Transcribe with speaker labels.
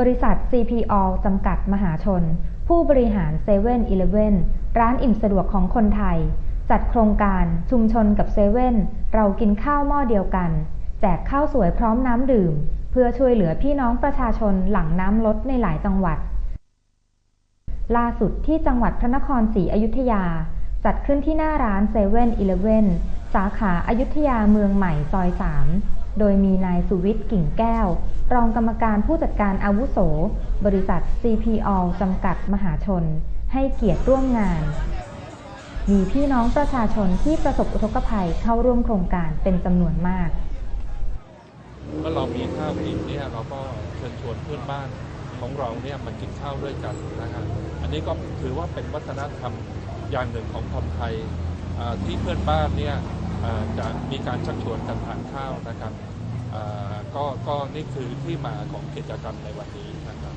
Speaker 1: บริษัท CPO จำกัดมหาชน ผู้บริหาร7 e เ e ่ e อร้านอิ่มสะดวกของคนไทย จัดโครงการชุมชนกับเซเว่นเรากินข้าวหม้อเดียวกัน แจกข้าวสวยพร้อมน้ำดื่ม เพื่อช่วยเหลือพี่น้องประชาชนหลังน้ำลดในหลายจังหวัด ล่าสุดที่จังหวัดพระนครศรีอยุธยา จัดขึ้นที่หน้าร้าน7 e เ e ่ e อสาขาอายุทยาเมืองใหม่ซอย3 โดยมีนายสุวิทย์กิ่งแก้ว รองกรรมการผู้จัดการอาวุโส บริษัท CPO จำกัดมหาชน ให้เกียรติร่วมงาน มีพี่น้องประชาชนที่ประสบอุทกภัยเข้าร่วมโครงการเป็นจำนวนมาก
Speaker 2: เมื่อเรามีข้าวกินเนี่ยเราก็เชิญชวนเพื่อนบ้านของเราเนี่ยมากินข้าวด้วยกันนะครับอันนี้ก็ถือว่าเป็นวัฒนธรรมอย่างหนึ่งของคนไทยที่เพื่อนบ้านเนี่ย จะมีการชักชวนกันทานข้าวนะครับก็ก็นี่คือที่มาของกิจกรรมในวันนี้นะครับ